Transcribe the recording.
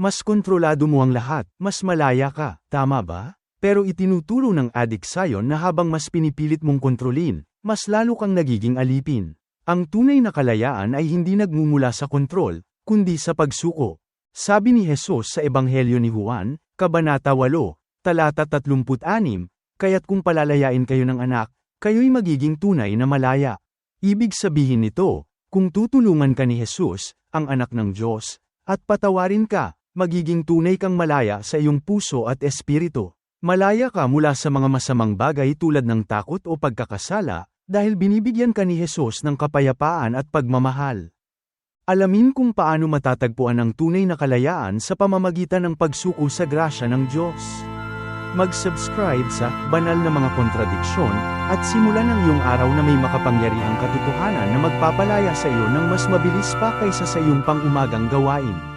Mas kontrolado mo ang lahat, mas malaya ka, tama ba? Pero itinuturo ng adik sa'yo na habang mas pinipilit mong kontrolin, mas lalo kang nagiging alipin. Ang tunay na kalayaan ay hindi nagmumula sa kontrol, kundi sa pagsuko. Sabi ni Jesus sa Ebanghelyo ni Juan, Kabanata 8, talata 36, kaya't kung palalayain kayo ng anak, kayo'y magiging tunay na malaya. Ibig sabihin nito, kung tutulungan ka ni Jesus, ang anak ng Diyos, at patawarin ka, magiging tunay kang malaya sa iyong puso at espiritu. Malaya ka mula sa mga masamang bagay tulad ng takot o pagkakasala, dahil binibigyan ka ni Jesus ng kapayapaan at pagmamahal. Alamin kung paano matatagpuan ang tunay na kalayaan sa pamamagitan ng pagsuko sa grasya ng Diyos. Mag-subscribe sa Banal na Mga Kontradiksyon at simulan ang iyong araw na may makapangyarihang katotohanan na magpapalaya sa iyo ng mas mabilis pa kaysa sa iyong pang-umagang gawain.